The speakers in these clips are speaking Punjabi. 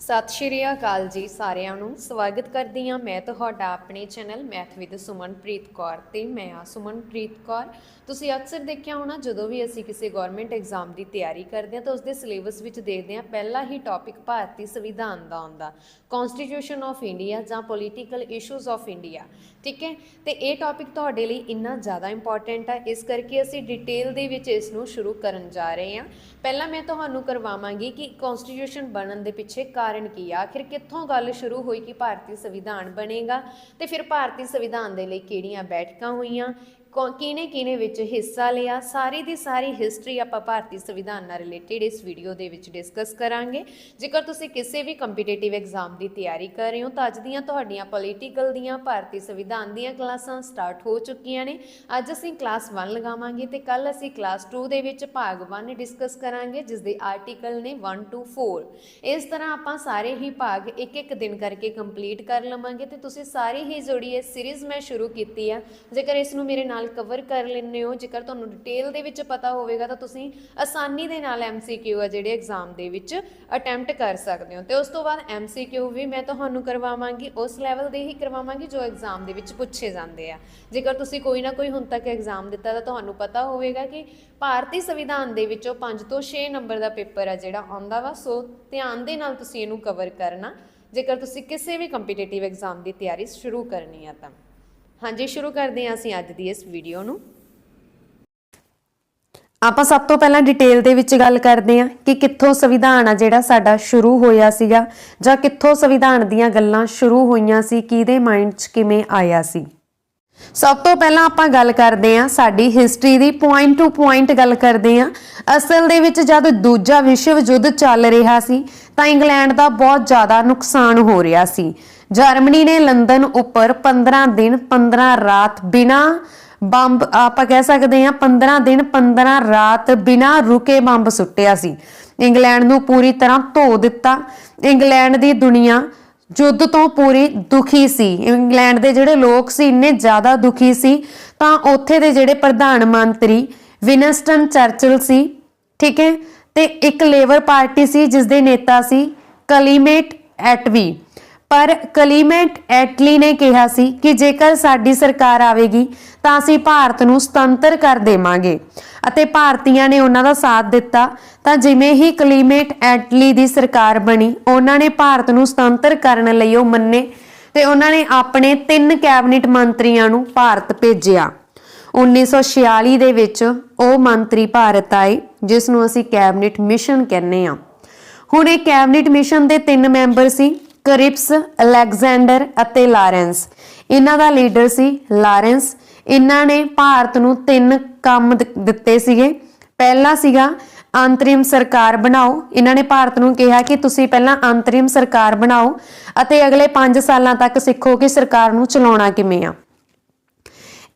ਸਤਿ ਸ਼੍ਰੀ ਅਕਾਲ ਜੀ ਸਾਰਿਆਂ ਨੂੰ। ਸਵਾਗਤ ਕਰਦੀ ਹਾਂ ਮੈਂ ਤੁਹਾਡਾ ਆਪਣੇ channel math with Sumanpreet Kaur ਤੇ ਮੈਂ ਆ ਸੁਮਨਪ੍ਰੀਤ ਕੌਰ। ਤੁਸੀਂ ਅਕਸਰ ਦੇਖਿਆ ਹੋਣਾ, ਜਦੋਂ ਵੀ ਅਸੀਂ ਕਿਸੇ ਗਵਰਨਮੈਂਟ ਐਗਜ਼ਾਮ ਦੀ ਤਿਆਰੀ ਕਰਦੇ ਹਾਂ ਤਾਂ ਉਸ ਦੇ ਸਿਲੇਬਸ ਵਿੱਚ ਦੇਖਦੇ ਹਾਂ, ਪਹਿਲਾ ਹੀ ਟੌਪਿਕ ਭਾਰਤੀ ਸੰਵਿਧਾਨ ਦਾ ਆਉਂਦਾ। ਕਨਸਟੀਟਿਊਸ਼ਨ ਆਫ ਇੰਡੀਆ ਜਾਂ ਪੋਲੀਟੀਕਲ ਇਸ਼ੂਜ਼ ਆਫ ਇੰਡੀਆ ਠੀਕ ਹੈ? ਤੇ ਇਹ ਟੌਪਿਕ ਤੁਹਾਡੇ ਲਈ ਇੰਨਾ ਜ਼ਿਆਦਾ ਇੰਪੋਰਟੈਂਟ ਹੈ, ਇਸ ਕਰਕੇ ਅਸੀਂ ਡਿਟੇਲ ਦੇ ਵਿੱਚ ਇਸ ਨੂੰ ਸ਼ੁਰੂ ਕਰਨ ਜਾ ਰਹੇ ਹਾਂ। ਪਹਿਲਾਂ ਮੈਂ ਤੁਹਾਨੂੰ ਕਰਵਾਵਾਂਗੀ ਕਿ ਕਨਸਟੀਟਿਊਸ਼ਨ ਬਣਨ ਦੇ ਪਿੱਛੇ ਕਾਰਨ ਕੀ ਆ? ਆਖਿਰ ਕਿੱਥੋਂ ਗੱਲ ਸ਼ੁਰੂ ਹੋਈ ਕਿ ਭਾਰਤੀ ਸੰਵਿਧਾਨ ਬਣੇਗਾ? ਤੇ ਫਿਰ ਭਾਰਤੀ ਸੰਵਿਧਾਨ ਦੇ ਲਈ ਕਿਹੜੀਆਂ ਬੈਠਕਾਂ ਹੋਈਆਂ? ਕਿਹਨੇ ਕਿਹਨੇ ਵਿੱਚ ਹਿੱਸਾ ਲਿਆ? ਸਾਰੀ ਦੀ ਸਾਰੀ ਹਿਸਟਰੀ ਆਪਾਂ ਭਾਰਤੀ ਸੰਵਿਧਾਨ ਨਾਲ ਰਿਲੇਟਡ ਇਸ ਵੀਡੀਓ ਦੇ ਵਿੱਚ ਡਿਸਕਸ ਕਰਾਂਗੇ। ਜੇਕਰ ਤੁਸੀਂ ਕਿਸੇ ਵੀ ਕੰਪੀਟੀਟਿਵ ਐਗਜ਼ਾਮ ਦੀ ਤਿਆਰੀ ਕਰ ਰਹੇ ਹੋ, ਤਾਂ ਅੱਜ ਦੀਆਂ ਤੁਹਾਡੀਆਂ ਪੋਲੀਟੀਕਲ ਦੀਆਂ, ਭਾਰਤੀ ਸੰਵਿਧਾਨ ਦੀਆਂ ਕਲਾਸਾਂ ਸਟਾਰਟ ਹੋ ਚੁੱਕੀਆਂ ਨੇ। ਅੱਜ ਅਸੀਂ ਕਲਾਸ 1 ਲਗਾਵਾਂਗੇ ਤੇ ਕੱਲ ਅਸੀਂ ਕਲਾਸ 2 ਦੇ ਵਿੱਚ ਭਾਗ 1 ਡਿਸਕਸ ਕਰਾਂਗੇ ਜਿਸ ਦੇ ਆਰਟੀਕਲ ਨੇ 1 ਟੂ 4 ਇਸ ਤਰ੍ਹਾਂ ਆਪਾਂ ਸਾਰੇ ਹੀ ਭਾਗ ਇੱਕ ਇੱਕ ਦਿਨ ਕਰਕੇ ਕੰਪਲੀਟ ਕਰ ਲਵਾਂਗੇ ਤੇ ਤੁਸੀਂ ਸਾਰੀ ਹੀ ਜਿਹੜੀ ਇਹ ਸੀਰੀਜ਼ ਮੈਂ ਸ਼ੁਰੂ ਕੀਤੀ ਆ। ਜੇਕਰ ਇਸ ਨੂੰ ਮੇਰੇ ਨਾਲ ਕਵਰ ਕਰ ਲੈਂਦੇ ਹੋ। ਜੇਕਰ ਤੁਹਾਨੂੰ ਡਿਟੇਲ ਦੇ ਵਿੱਚ ਪਤਾ ਹੋਵੇਗਾ, ਤਾਂ ਤੁਸੀਂ ਆਸਾਨੀ ਦੇ ਨਾਲ MCQ ਆ ਜਿਹੜੇ ਐਗਜ਼ਾਮ ਦੇ ਵਿੱਚ ਅਟੈਂਪਟ ਕਰ ਸਕਦੇ ਹੋ। ਤੇ ਉਸ ਤੋਂ ਬਾਅਦ MCQ ਵੀ ਮੈਂ ਤੁਹਾਨੂੰ ਕਰਵਾਵਾਂਗੀ। ਉਸ ਲੈਵਲ ਦੇ ਹੀ ਕਰਵਾਵਾਂਗੀ ਜੋ ਐਗਜ਼ਾਮ ਦੇ ਵਿੱਚ ਪੁੱਛੇ ਜਾਂਦੇ ਆ। ਜੇਕਰ ਤੁਸੀਂ ਕੋਈ ਨਾ ਕੋਈ ਹੁਣ ਤੱਕ ਐਗਜ਼ਾਮ ਦਿੱਤਾ, ਤਾਂ ਤੁਹਾਨੂੰ ਪਤਾ ਹੋਵੇਗਾ ਕਿ ਭਾਰਤੀ ਸੰਵਿਧਾਨ ਦੇ ਵਿੱਚੋਂ 5 ਤੋਂ 6 ਨੰਬਰ ਦਾ ਪੇਪਰ ਆ ਜਿਹੜਾ ਆਉਂਦਾ ਵਾ। ਸੋ ਧਿਆਨ ਦੇ ਨਾਲ ਤੁਸੀਂ ਇਹਨੂੰ ਕਵਰ ਕਰਨਾ। ਜੇਕਰ ਤੁਸੀਂ ਕਿਸੇ ਵੀ ਕੰਪੀਟੀਟਿਵ ਐਗਜ਼ਾਮ ਦੀ ਤਿਆਰੀ ਸ਼ੁਰੂ ਕਰਨੀ ਆ ਤਾਂ। ਹਾਂਜੀ, ਸ਼ੁਰੂ ਕਰਦੇ ਹਾਂ ਅਸੀਂ ਅੱਜ ਦੀ ਇਸ ਵੀਡੀਓ ਨੂੰ। ਆਪਾਂ ਸਭ ਤੋਂ ਪਹਿਲਾਂ ਡਿਟੇਲ ਦੇ ਵਿੱਚ ਗੱਲ ਕਰਦੇ ਹਾਂ ਕਿ ਕਿੱਥੋਂ ਸੰਵਿਧਾਨ ਆ ਜਿਹੜਾ ਸਾਡਾ ਸ਼ੁਰੂ ਹੋਇਆ ਸੀਗਾ ਜਾਂ ਕਿੱਥੋਂ ਸੰਵਿਧਾਨ ਦੀਆਂ ਗੱਲਾਂ ਸ਼ੁਰੂ ਹੋਈਆਂ ਸੀ, ਕਿਹਦੇ ਮਾਈਂਡ 'ਚ ਕਿਵੇਂ ਆਇਆ ਸੀ। ਸਭ ਤੋਂ ਪਹਿਲਾਂ ਆਪਾਂ ਗੱਲ ਕਰਦੇ ਹਾਂ, ਸਾਡੀ ਹਿਸਟਰੀ ਦੀ ਪੁਆਇੰਟ ਟੂ ਪੁਆਇੰਟ ਗੱਲ ਕਰਦੇ ਹਾਂ। ਅਸਲ ਦੇ ਵਿੱਚ ਜਦ ਦੂਜਾ ਵਿਸ਼ਵ ਯੁੱਧ ਚੱਲ ਰਿਹਾ ਸੀ, ਤਾਂ ਇੰਗਲੈਂਡ ਦਾ ਬਹੁਤ ਜ਼ਿਆਦਾ ਨੁਕਸਾਨ ਹੋ ਰਿਹਾ ਸੀ। ਜਰਮਨੀ ਨੇ ਲੰਡਨ ਉੱਪਰ 15 ਦਿਨ 15 ਰਾਤ ਬਿਨਾ ਬੰਬ, ਆਪਾਂ ਕਹਿ ਸਕਦੇ ਹਾਂ 15 ਦਿਨ 15 ਰਾਤ ਬਿਨਾਂ ਰੁਕੇ ਬੰਬ ਸੁੱਟਿਆ ਸੀ। ਇੰਗਲੈਂਡ ਨੂੰ ਪੂਰੀ ਤਰ੍ਹਾਂ ਧੋ ਦਿੱਤਾ। ਇੰਗਲੈਂਡ ਦੀ ਦੁਨੀਆ ਯੁੱਧ ਤੋਂ ਪੂਰੀ ਦੁਖੀ ਸੀ। ਇੰਗਲੈਂਡ ਦੇ ਜਿਹੜੇ ਲੋਕ ਸੀ, ਇੰਨੇ ਜ਼ਿਆਦਾ ਦੁਖੀ ਸੀ, ਤਾਂ ਉੱਥੇ ਦੇ ਜਿਹੜੇ ਪ੍ਰਧਾਨ ਮੰਤਰੀ ਵਿਨਸਟਨ ਚਰਚਿਲ ਸੀ, ਠੀਕ ਹੈ? ਤੇ ਇੱਕ ਲੇਬਰ ਪਾਰਟੀ ਸੀ ਜਿਸ ਦੇ ਨੇਤਾ ਸੀ ਕਲੀਮੇਟ ਐਟਵੀ। ਪਰ ਕਲੀਮੈਂਟ ਐਟਲੀ ਨੇ ਕਿਹਾ ਸੀ ਕਿ ਜੇਕਰ ਸਾਡੀ ਸਰਕਾਰ ਆਵੇਗੀ, ਤਾਂ ਅਸੀਂ ਭਾਰਤ ਨੂੰ ਸੁਤੰਤਰ ਕਰ ਦੇਵਾਂਗੇ। ਅਤੇ ਭਾਰਤੀਆਂ ਨੇ ਉਹਨਾਂ ਦਾ ਸਾਥ ਦਿੱਤਾ, ਤਾਂ ਜਿਵੇਂ ਹੀ ਕਲੀਮੇਟ ਐਟਲੀ ਦੀ ਸਰਕਾਰ ਬਣੀ, ਉਹਨਾਂ ਨੇ ਭਾਰਤ ਨੂੰ ਸੁਤੰਤਰ ਕਰਨ ਲਈ ਉਹ ਮੰਨੇ ਤੇ ਉਹਨਾਂ ਨੇ ਆਪਣੇ ਤਿੰਨ ਕੈਬਨਿਟ ਮੰਤਰੀਆਂ ਨੂੰ ਭਾਰਤ ਭੇਜਿਆ। 1946 ਦੇ ਵਿੱਚ ਉਹ ਮੰਤਰੀ ਭਾਰਤ ਆਏ, ਜਿਸ ਨੂੰ ਅਸੀਂ ਕੈਬਨਿਟ ਮਿਸ਼ਨ ਕਹਿੰਦੇ ਆ ਹੁਣ ਇਹ ਕੈਬਨਿਟ ਮਿਸ਼ਨ ਦੇ ਤਿੰਨ ਮੈਂਬਰ ਸੀ ਕਰਿਪਸ, ਅਲੈਗਜ਼ੈਂਡਰ ਅਤੇ ਲਾਰੈਂਸ। ਇਹਨਾਂ ਦਾ ਲੀਡਰ ਸੀ ਲਾਰੈਂਸ। ਇਹਨਾਂ ਨੇ ਭਾਰਤ ਨੂੰ ਤਿੰਨ ਕੰਮ ਦਿੱਤੇ ਸੀਗੇ। ਪਹਿਲਾ ਸੀਗਾ ਅੰਤਰਿਮ ਸਰਕਾਰ ਬਣਾਓ। ਇਹਨਾਂ ਨੇ ਭਾਰਤ ਨੂੰ ਕਿਹਾ ਕਿ ਤੁਸੀਂ ਪਹਿਲਾਂ ਅੰਤਰਿਮ ਸਰਕਾਰ ਬਣਾਓ ਅਤੇ ਅਗਲੇ 5 ਸਾਲਾਂ ਤੱਕ ਸਿੱਖੋ ਕਿ ਸਰਕਾਰ ਨੂੰ ਚਲਾਉਣਾ ਕਿਵੇਂ ਆ।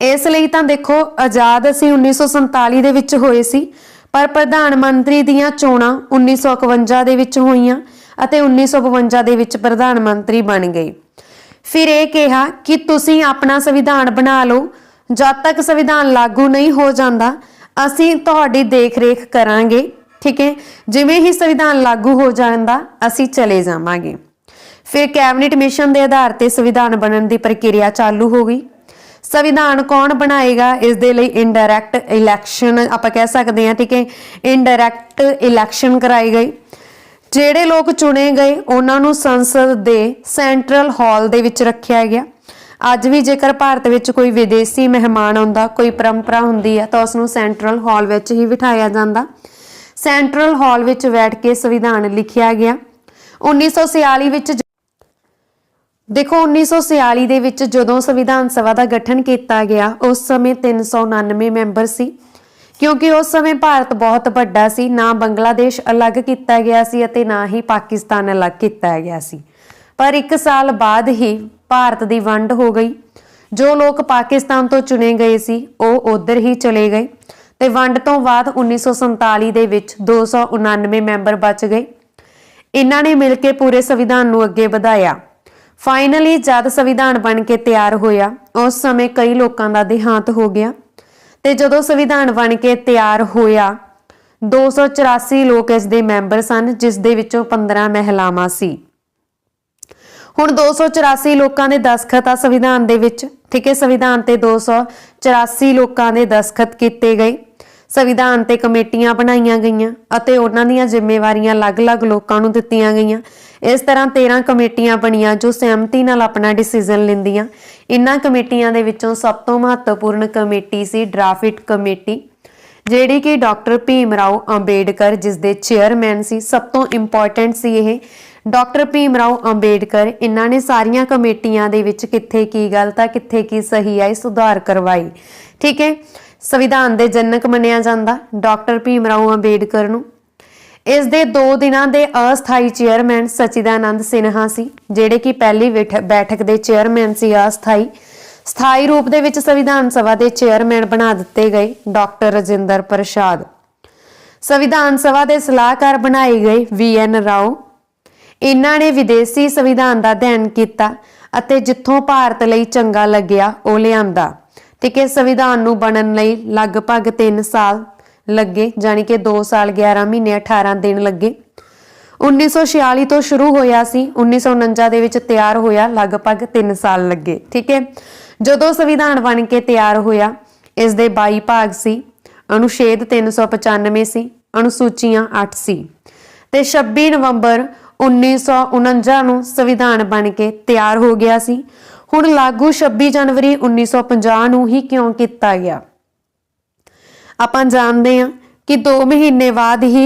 ਇਸ ਲਈ ਤਾਂ ਦੇਖੋ, ਆਜ਼ਾਦ ਅਸੀਂ 1947 ਦੇ ਵਿੱਚ ਹੋਏ ਸੀ, ਪਰ ਪ੍ਰਧਾਨ ਮੰਤਰੀ ਦੀਆਂ ਚੋਣਾਂ 1951 ਦੇ ਵਿੱਚ ਹੋਈਆਂ। ਅਤੇ 1952 ਦੇ ਵਿੱਚ ਪ੍ਰਧਾਨ ਮੰਤਰੀ ਬਣ ਗਏ। ਫਿਰ ਇਹ ਕਿਹਾ ਕਿ ਤੁਸੀਂ ਆਪਣਾ ਸੰਵਿਧਾਨ ਬਣਾ ਲਓ। ਜਦ ਤੱਕ ਸੰਵਿਧਾਨ ਲਾਗੂ ਨਹੀਂ ਹੋ ਜਾਂਦਾ, ਅਸੀਂ ਤੁਹਾਡੀ ਦੇਖ-ਰੇਖ ਕਰਾਂਗੇ, ਠੀਕ ਹੈ? ਜਿਵੇਂ ਹੀ ਸੰਵਿਧਾਨ ਲਾਗੂ ਹੋ ਜਾਂਦਾ, ਅਸੀਂ ਚਲੇ ਜਾਵਾਂਗੇ। ਫਿਰ ਕੈਬਨਿਟ ਮਿਸ਼ਨ ਦੇ ਆਧਾਰ ਤੇ ਸੰਵਿਧਾਨ ਬਣਨ ਦੀ ਪ੍ਰਕਿਰਿਆ ਚਾਲੂ ਹੋ ਗਈ। ਸੰਵਿਧਾਨ ਕੌਣ ਬਣਾਏਗਾ, ਇਸ ਦੇ ਲਈ ਇਨਡਾਇਰੈਕਟ ਇਲੈਕਸ਼ਨ ਆਪਾਂ ਕਹਿ ਸਕਦੇ ਹਾਂ, ਠੀਕ ਹੈ? ਇਨਡਾਇਰੈਕਟ ਇਲੈਕਸ਼ਨ ਕਰਾਈ ਗਈ ਜਿਹੜੇ ਲੋਕ ਚੁਣੇ ਗਏ, ਉਹਨਾਂ ਨੂੰ ਸੰਸਦ ਦੇ ਸੈਂਟਰਲ ਹਾਲ ਦੇ ਵਿੱਚ ਰੱਖਿਆ ਗਿਆ। ਅੱਜ ਵੀ ਜੇਕਰ ਭਾਰਤ ਵਿੱਚ ਕੋਈ ਵਿਦੇਸੀ ਮਹਿਮਾਨ ਆਉਂਦਾ, ਕੋਈ ਪਰੰਪਰਾ ਹੁੰਦੀ ਹੈ, ਤਾਂ ਉਸ ਨੂੰ ਸੈਂਟਰਲ ਹਾਲ ਵਿੱਚ ਹੀ ਬਿਠਾਇਆ ਜਾਂਦਾ। ਸੈਂਟਰਲ ਹਾਲ ਵਿੱਚ ਬੈਠ ਕੇ ਸੰਵਿਧਾਨ ਲਿਖਿਆ ਗਿਆ। 1946 ਵਿੱਚ ਦੇਖੋ 1946 ਦੇ ਵਿੱਚ ਜਦੋਂ ਸੰਵਿਧਾਨ ਸਭਾ ਦਾ ਗਠਨ ਕੀਤਾ ਗਿਆ, ਉਸ ਸਮੇਂ 399 ਮੈਂਬਰ ਸੀ। ਕਿਉਂਕਿ ਉਸ ਸਮੇਂ ਭਾਰਤ ਬਹੁਤ ਵੱਡਾ ਸੀ, ਨਾ ਬੰਗਲਾਦੇਸ਼ ਅਲੱਗ ਕੀਤਾ ਗਿਆ ਸੀ ਅਤੇ ਨਾ ਹੀ ਪਾਕਿਸਤਾਨ ਅਲੱਗ ਕੀਤਾ ਗਿਆ ਸੀ। ਪਰ 1 ਸਾਲ ਬਾਅਦ ਹੀ ਭਾਰਤ ਦੀ ਵੰਡ ਹੋ ਗਈ। ਜੋ ਲੋਕ ਪਾਕਿਸਤਾਨ ਤੋਂ ਚੁਣੇ ਗਏ ਸੀ, ਉਹ ਉਧਰ ਹੀ ਚਲੇ ਗਏ ਤੇ ਵੰਡ ਤੋਂ ਬਾਅਦ 1947 ਦੇ ਵਿੱਚ 299 ਮੈਂਬਰ ਬਚ ਗਏ। ਇਹਨਾਂ ਨੇ ਮਿਲ ਕੇ ਪੂਰੇ ਸੰਵਿਧਾਨ ਨੂੰ ਅੱਗੇ ਵਧਾਇਆ। ਫਾਈਨਲੀ ਜਦ ਸੰਵਿਧਾਨ ਬਣ ਕੇ ਤਿਆਰ ਹੋਇਆ, ਉਸ ਸਮੇਂ ਕਈ ਲੋਕਾਂ ਦਾ ਦੇਹਾਂਤ ਹੋ ਗਿਆ। ਤੇ ਜਦੋਂ ਸੰਵਿਧਾਨ ਬਣ ਕੇ ਤਿਆਰ ਹੋਇਆ 284 ਲੋਕ ਇਸ ਦੇ ਮੈਂਬਰ ਸਨ, ਜਿਸ ਦੇ ਵਿੱਚੋਂ 15 ਮਹਿਲਾਵਾਂ ਸੀ। ਹੁਣ 284 ਲੋਕਾਂ ਦੇ ਦਸਖਤ ਆ ਸੰਵਿਧਾਨ ਦੇ ਵਿੱਚ, ਠੀਕ ਹੈ, ਸੰਵਿਧਾਨ ਤੇ 284 ਲੋਕਾਂ ਦੇ ਦਸਖਤ ਕੀਤੇ ਗਏ। ਸੰਵਿਧਾਨ ਤੇ ਕਮੇਟੀਆਂ ਬਣਾਈਆਂ ਗਈਆਂ ਅਤੇ ਉਹਨਾਂ ਦੀਆਂ ਜ਼ਿੰਮੇਵਾਰੀਆਂ ਅਲੱਗ-ਅਲੱਗ ਲੋਕਾਂ ਨੂੰ ਦਿੱਤੀਆਂ ਗਈਆਂ। ਇਸ ਤਰ੍ਹਾਂ 13 ਕਮੇਟੀਆਂ ਬਣੀਆਂ ਜੋ ਸਹਿਮਤੀ ਨਾਲ ਆਪਣਾ ਡਿਸੀਜਨ ਲੈਂਦੀਆਂ। ਇਨ੍ਹਾਂ ਕਮੇਟੀਆਂ ਦੇ ਵਿੱਚੋਂ ਸਭ ਤੋਂ ਮਹੱਤਵਪੂਰਨ ਕਮੇਟੀ ਸੀ ਡਰਾਫਟ ਕਮੇਟੀ, ਜਿਹੜੀ ਕਿ ਡਾਕਟਰ ਭੀਮ ਰਾਓ ਅੰਬੇਡਕਰ ਜਿਸ ਦੇ ਚੇਅਰਮੈਨ ਸੀ, ਸਭ ਤੋਂ ਇੰਪੋਰਟੈਂਟ ਸੀ ਇਹ। ਡਾਕਟਰ ਭੀਮ ਰਾਓ ਅੰਬੇਡਕਰ ਇਹਨਾਂ ਨੇ ਸਾਰੀਆਂ ਕਮੇਟੀਆਂ ਦੇ ਵਿੱਚ ਕਿੱਥੇ ਕੀ ਗਲਤ ਆ, ਕਿੱਥੇ ਕੀ ਸਹੀ ਆ, ਇਹ ਸੁਧਾਰ ਕਰਵਾਈ ਠੀਕ ਹੈ? ਸੰਵਿਧਾਨ ਦੇ ਜਨਕ ਮੰਨਿਆ ਜਾਂਦਾ, ਡਾਕਟਰ ਭੀਮ ਰਾਓ ਅੰਬੇਡਕਰ ਨੂੰ। ਇਸ ਦੇ 2 ਦਿਨਾਂ ਦੇ ਅਸਥਾਈ ਚੇਅਰਮੈਨ ਸਚਿਦਾਨੰਦ ਸਿਨਹਾ ਸੀ, ਜਿਹੜੇ ਕਿ ਪਹਿਲੀ ਬੈਠ- ਬੈਠਕ ਦੇ ਚੇਅਰਮੈਨ ਸੀ ਅਸਥਾਈ। ਸਥਾਈ ਰੂਪ ਦੇ ਵਿੱਚ ਸੰਵਿਧਾਨ ਸਭਾ ਦੇ ਚੇਅਰਮੈਨ ਬਣਾ ਦਿੱਤੇ ਗਏ, ਡਾਕਟਰ ਰਜਿੰਦਰ ਪ੍ਰਸਾਦ। ਸੰਵਿਧਾਨ ਸਭਾ ਦੇ ਸਲਾਹਕਾਰ ਬਣਾਏ ਗਏ ਵੀ ਐਨ ਰਾਓ। ਇਹਨਾਂ ਨੇ ਵਿਦੇਸ਼ੀ ਸੰਵਿਧਾਨ ਦਾ ਅਧਿਐਨ ਕੀਤਾ ਅਤੇ ਜਿੱਥੋਂ ਭਾਰਤ ਲਈ ਚੰਗਾ ਲੱਗਿਆ, ਉਹ ਲਿਆਂਦਾ। ਠੀਕ ਹੈ ਸੰਵਿਧਾਨ ਨੂੰ ਬਣਨ ਲਈ ਲਗਭਗ 3 ਸਾਲ ਲੱਗੇ ਜਾਨੀ ਕਿ 2 ਸਾਲ 11 ਮਹੀਨੇ 18 ਦਿਨ ਲੱਗੇ। 1946 ਤੋਂ ਸ਼ੁਰੂ ਹੋਇਆ ਸੀ 1949 ਦੇ ਵਿੱਚ ਤਿਆਰ ਹੋਇਆ, ਲਗਭਗ 3 ਸਾਲ ਲੱਗੇ, ਠੀਕ ਹੈ? ਜਦੋਂ ਸੰਵਿਧਾਨ ਬਣ ਕੇ ਤਿਆਰ ਹੋਇਆ ਇਸ ਦੇ 22 ਭਾਗ ਸੀ, ਅਨੁਛੇਦ 395 ਸੀ ਅਨੁਸੂਚੀਆਂ 8 ਸੀ। ਤੇ 26 ਨਵੰਬਰ 1949 ਨੂੰ ਸੰਵਿਧਾਨ ਬਣ ਕੇ ਤਿਆਰ ਹੋ ਗਿਆ ਸੀ ਹੁਣ ਲਾਗੂ 26 ਜਨਵਰੀ 1950 ਨੂੰ ਹੀ ਕਿਉਂ ਕੀਤਾ ਗਿਆ? ਆਪਾਂ ਜਾਣਦੇ ਹਾਂ ਕਿ 2 ਮਹੀਨੇ ਬਾਅਦ ਹੀ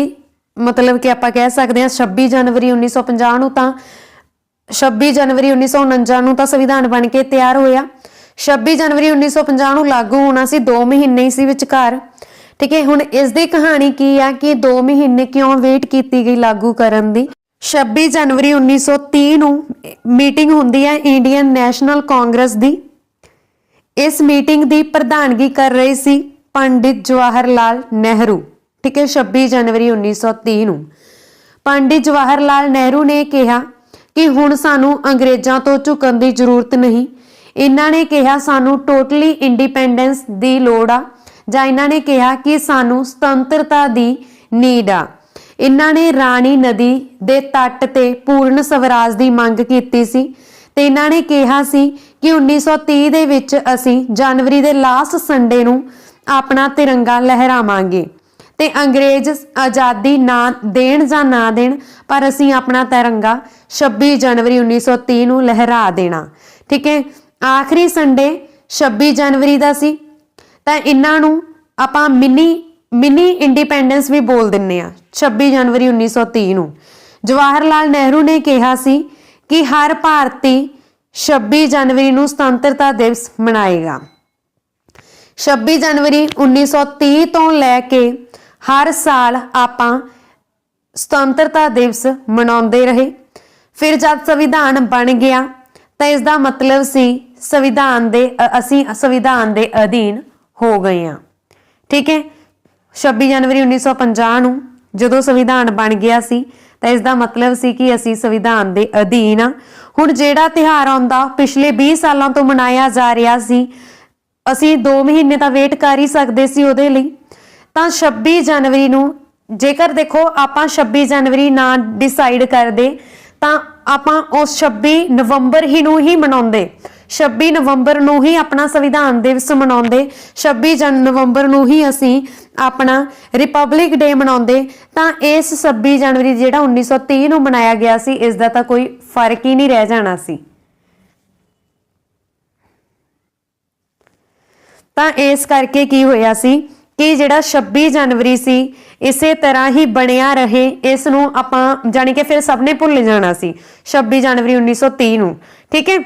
ਮਤਲਬ ਕਿ ਆਪਾਂ ਕਹਿ ਸਕਦੇ ਹਾਂ 26 ਜਨਵਰੀ 1950 ਨੂੰ ਤਾਂ 26 ਜਨਵਰੀ 1949 ਨੂੰ ਤਾਂ ਸੰਵਿਧਾਨ ਬਣ ਕੇ ਤਿਆਰ ਹੋਇਆ। 26 ਜਨਵਰੀ 1950 ਨੂੰ ਲਾਗੂ ਹੋਣਾ ਸੀ 2 ਮਹੀਨੇ ਹੀ ਸੀ ਵਿਚਕਾਰ। ਠੀਕ ਹੈ, ਹੁਣ ਇਸ ਦੀ ਕਹਾਣੀ ਕੀ ਆ ਕਿ 2 ਮਹੀਨੇ ਕਿਉਂ ਵੇਟ ਕੀਤੀ ਗਈ ਲਾਗੂ ਕਰਨ ਦੀ? 26 ਜਨਵਰੀ 1930 ਨੂੰ ਮੀਟਿੰਗ ਹੁੰਦੀ ਹੈ ਇੰਡੀਅਨ ਨੈਸ਼ਨਲ ਕਾਂਗਰਸ ਦੀ। ਇਸ ਮੀਟਿੰਗ ਦੀ ਪ੍ਰਧਾਨਗੀ ਕਰ ਰਹੀ ਸੀ ਪੰਡਿਤ ਜਵਾਹਰ ਲਾਲ ਨਹਿਰੂ, ਠੀਕ ਹੈ 26 ਜਨਵਰੀ 1930 ਨੂੰ। ਪੰਡਿਤ ਜਵਾਹਰ ਲਾਲ ਨਹਿਰੂ ਨੇ ਕਿਹਾ ਕਿ ਹੁਣ ਸਾਨੂੰ ਅੰਗਰੇਜ਼ਾਂ ਤੋਂ ਝੁਕਣ ਦੀ ਜ਼ਰੂਰਤ ਨਹੀਂ। ਇਹਨਾਂ ਨੇ ਕਿਹਾ ਸਾਨੂੰ ਟੋਟਲੀ ਇੰਡੀਪੈਂਡੈਂਸ ਦੀ ਲੋੜ ਆ ਜਾਂ ਇਹਨਾਂ ਨੇ ਕਿਹਾ ਕਿ ਸਾਨੂੰ ਸੁਤੰਤਰਤਾ ਦੀ ਨੀਡ ਆ। ਇਹਨਾਂ ਨੇ ਰਾਣੀ ਨਦੀ ਦੇ ਤੱਟ ਤੇ ਪੂਰਨ ਸਵਰਾਜ ਦੀ ਮੰਗ ਕੀਤੀ ਸੀ ਤੇ ਇਹਨਾਂ ਨੇ ਕਿਹਾ ਸੀ ਕਿ 1930 ਦੇ ਵਿੱਚ ਅਸੀਂ ਜਨਵਰੀ ਦੇ ਲਾਸਟ ਸੰਡੇ ਨੂੰ ਆਪਣਾ ਤਿਰੰਗਾ ਲਹਿਰਾਵਾਂਗੇ ਤੇ ਅੰਗਰੇਜ਼ ਆਜ਼ਾਦੀ ਨਾ ਦੇਣ ਜਾਂ ਨਾ ਦੇਣ, ਪਰ ਅਸੀਂ ਆਪਣਾ ਤਿਰੰਗਾ 26 ਜਨਵਰੀ 1930 ਨੂੰ ਲਹਿਰਾ ਦੇਣਾ। ਠੀਕ ਹੈ? ਆਖਰੀ ਸੰਡੇ 26 ਜਨਵਰੀ ਦਾ ਸੀ। ਤਾਂ ਇਹਨਾਂ ਨੂੰ ਆਪਾਂ ਮਿੰਨੀ ਮਿਨੀ ਇੰਡੀਪੈਂਡੈਂਸ ਵੀ ਬੋਲ ਦਿੰਨੇ ਆ 26 ਜਨਵਰੀ 1930 ਨੂੰ। ਜਵਾਹਰ ਲਾਲ ਨਹਿਰੂ ਨੇ ਕਿਹਾ ਸੀ ਕਿ ਹਰ ਭਾਰਤੀ 26 ਜਨਵਰੀ ਨੂੰ ਸੁਤੰਤਰਤਾ ਦਿਵਸ ਮਨਾਏਗਾ। 26 ਜਨਵਰੀ 1930 ਤੋਂ ਲੈ ਕੇ ਹਰ ਸਾਲ ਆਪਾਂ ਸੁਤੰਤਰਤਾ ਦਿਵਸ ਮਨਾਉਂਦੇ ਰਹੇ। ਫਿਰ ਜਦ ਸੰਵਿਧਾਨ ਬਣ ਗਿਆ, ਤਾਂ ਇਸ ਦਾ ਮਤਲਬ ਸੀ ਸੰਵਿਧਾਨ ਦੇ ਅਸੀਂ ਸੰਵਿਧਾਨ ਦੇ ਅਧੀਨ ਹੋ ਗਏ ਹਾਂ। ਠੀਕ ਹੈ? 26 ਜਨਵਰੀ 1950 ਨੂੰ ਜਦੋਂ ਸੰਵਿਧਾਨ ਬਣ ਗਿਆ ਸੀ, ਤਾਂ ਇਸ ਦਾ ਮਤਲਬ ਸੀ ਕਿ ਅਸੀਂ ਸੰਵਿਧਾਨ ਦੇ ਅਧੀਨ ਆ ਹੁਣ ਜਿਹੜਾ ਤਿਹਾਰ ਆਉਂਦਾ, ਪਿਛਲੇ 20 ਸਾਲਾਂ ਤੋਂ ਮਨਾਇਆ ਜਾ ਰਿਹਾ ਸੀ, ਅਸੀਂ 2 ਮਹੀਨੇ ਤਾਂ ਵੇਟ ਕਰ ਹੀ ਸਕਦੇ ਸੀ ਉਹਦੇ ਲਈ। ਤਾਂ 26 ਜਨਵਰੀ ਨੂੰ ਜੇਕਰ ਦੇਖੋ, ਆਪਾਂ 26 ਜਨਵਰੀ ਨਾ ਡਿਸਾਈਡ ਕਰਦੇ, ਤਾਂ ਆਪਾਂ ਉਸ 26 ਨਵੰਬਰ ਹੀ ਨੂੰ ਹੀ ਮਨਾਉਂਦੇ। 26 ਨਵੰਬਰ ਨੂੰ ਹੀ ਆਪਣਾ ਸੰਵਿਧਾਨ ਦਿਵਸ ਮਨਾਉਂਦੇ 26 ਜਨ ਨਵੰਬਰ ਨੂੰ ਹੀ ਅਸੀਂ ਆਪਣਾ ਰਿਪਬਲਿਕ ਡੇ ਮਨਾਉਂਦੇ। ਤਾਂ ਇਸ 26 ਜਨਵਰੀ ਜਿਹੜਾ 1930 ਨੂੰ ਮਨਾਇਆ ਗਿਆ ਸੀ, ਇਸ ਦਾ ਤਾਂ ਕੋਈ ਫ਼ਰਕ ਹੀ ਨਹੀਂ ਰਹਿ ਜਾਣਾ ਸੀ। ਤਾਂ ਇਸ ਕਰਕੇ ਕੀ ਹੋਇਆ ਸੀ ਕਿ ਜਿਹੜਾ 26 ਜਨਵਰੀ ਸੀ, ਇਸੇ ਤਰ੍ਹਾਂ ਹੀ ਬਣਿਆ ਰਹੇ, ਇਸ ਨੂੰ ਆਪਾਂ ਜਾਣੀ ਕਿ ਫਿਰ ਸਭ ਨੇ ਭੁੱਲ ਜਾਣਾ ਸੀ 26 ਜਨਵਰੀ 1930 ਨੂੰ। ਠੀਕ ਹੈ?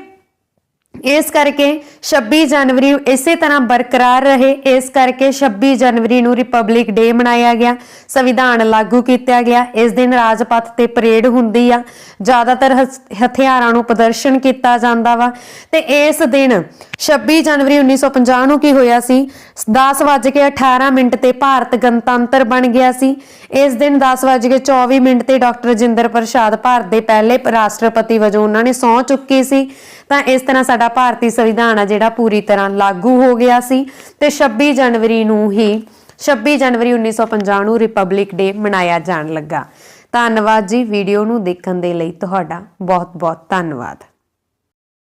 ਇਸ ਕਰਕੇ 26 ਜਨਵਰੀ ਇਸੇ ਤਰ੍ਹਾਂ ਬਰਕਰਾਰ ਰਹੇ। ਇਸ ਕਰਕੇ 26 ਜਨਵਰੀ ਨੂੰ ਰਿਪਬਲਿਕ ਡੇ ਮਨਾਇਆ ਗਿਆ। ਸੰਵਿਧਾਨ ਲਾਗੂ ਕੀਤਾ ਗਿਆ। ਇਸ ਦਿਨ ਰਾਜਪਥ ਤੇ ਪਰੇਡ ਹੁੰਦੀ ਆ। ਜ਼ਿਆਦਾਤਰ ਹਥਿਆਰਾਂ ਨੂੰ ਪ੍ਰਦਰਸ਼ਨ ਕੀਤਾ ਜਾਂਦਾ ਵਾ। ਤੇ ਇਸ ਦਿਨ 26 ਜਨਵਰੀ 1950 ਨੂੰ ਕੀ ਹੋਇਆ ਸੀ? 10:18 ਮਿੰਟ ਤੇ ਭਾਰਤ ਗਣਤੰਤਰ ਬਣ ਗਿਆ ਸੀ। ਇਸ ਦਿਨ 10:24 ਮਿੰਟ ਤੇ ਡਾਕਟਰ ਰਜਿੰਦਰ ਪ੍ਰਸਾਦ ਭਾਰਤ ਦੇ ਪਹਿਲੇ ਰਾਸ਼ਟਰਪਤੀ ਵਜੋਂ ਉਹਨਾਂ ਨੇ ਸਹੁੰ ਚੁੱਕੀ ਸੀ। ਤਾਂ ਇਸ ਤਰ੍ਹਾਂ ਸਾਡਾ ਭਾਰਤੀ ਸੰਵਿਧਾਨ ਆ ਜਿਹੜਾ ਪੂਰੀ ਤਰ੍ਹਾਂ ਲਾਗੂ ਹੋ ਗਿਆ ਸੀ ਤੇ 26 ਜਨਵਰੀ ਨੂੰ ਹੀ 26 ਜਨਵਰੀ 1950 ਨੂੰ ਰਿਪਬਲਿਕ ਡੇ ਮਨਾਇਆ ਜਾਣ ਲੱਗਾ। ਧੰਨਵਾਦ ਜੀ ਵੀਡੀਓ ਨੂੰ ਦੇਖਣ ਦੇ ਲਈ ਤੁਹਾਡਾ ਬਹੁਤ ਬਹੁਤ ਧੰਨਵਾਦ।